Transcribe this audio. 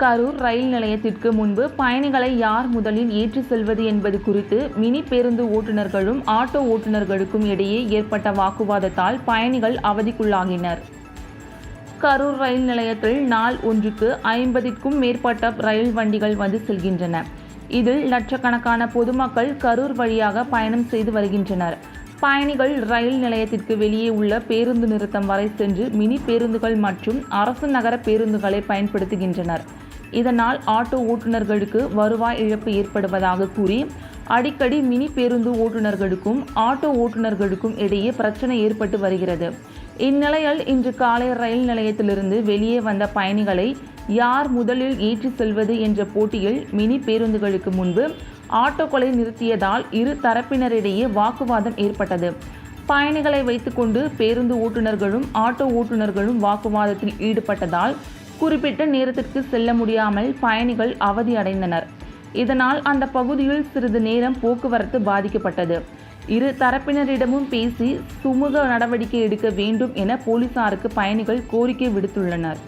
கரூர் ரயில் நிலையத்திற்கு முன்பு பயணிகளை யார் முதலில் ஏற்றி செல்வது என்பது குறித்து மினி பேருந்து ஓட்டுநர்களும் ஆட்டோ ஓட்டுநர்களுக்கும் இடையே ஏற்பட்ட வாக்குவாதத்தால் பயணிகள் அவதிக்குள்ளாகினர். கரூர் ரயில் நிலையத்தில் நாள் ஒன்றுக்கு ஐம்பதிற்கும் மேற்பட்ட ரயில் வண்டிகள் வந்து செல்கின்றன. இதில் லட்சக்கணக்கான பொதுமக்கள் கரூர் வழியாக பயணம் செய்து வருகின்றனர். பயணிகள் ரயில் நிலையத்திற்கு வெளியே உள்ள பேருந்து நிறுத்தம் வரை சென்று மினி பேருந்துகள் மற்றும் அரசு நகர பேருந்துகளை பயன்படுத்துகின்றனர். இதனால் ஆட்டோ ஓட்டுநர்களுக்கு வருவாய் இழப்பு ஏற்படுவதாக கூறி அடிக்கடி மினி பேருந்து ஓட்டுநர்களுக்கும் ஆட்டோ ஓட்டுநர்களுக்கும் இடையே பிரச்சனை ஏற்பட்டு வருகிறது. இந்நிலையில் இன்று காலை ரயில் நிலையத்திலிருந்து வெளியே வந்த பயணிகளை யார் முதலில் ஏற்றி செல்வது என்ற போட்டியில் மினி பேருந்துகளுக்கு முன்பு ஆட்டோக்களை நிறுத்தியதால் இரு தரப்பினரிடையே வாக்குவாதம் ஏற்பட்டது. பயணிகளை வைத்துக்கொண்டு பேருந்து ஓட்டுநர்களும் ஆட்டோ ஓட்டுநர்களும் வாக்குவாதத்தில் ஈடுபட்டதால் குறிப்பிட்ட நேரத்திற்கு செல்ல முடியாமல் பயணிகள் அவதி அடைந்தனர் இதனால் அந்த பகுதியில் சிறிது நேரம் போக்குவரத்து பாதிக்கப்பட்டது. இரு தரப்பினரிடமும் பேசி சுமூக நடவடிக்கை எடுக்க வேண்டும் என போலீசாருக்கு பயணிகள் கோரிக்கை விடுத்துள்ளனர்.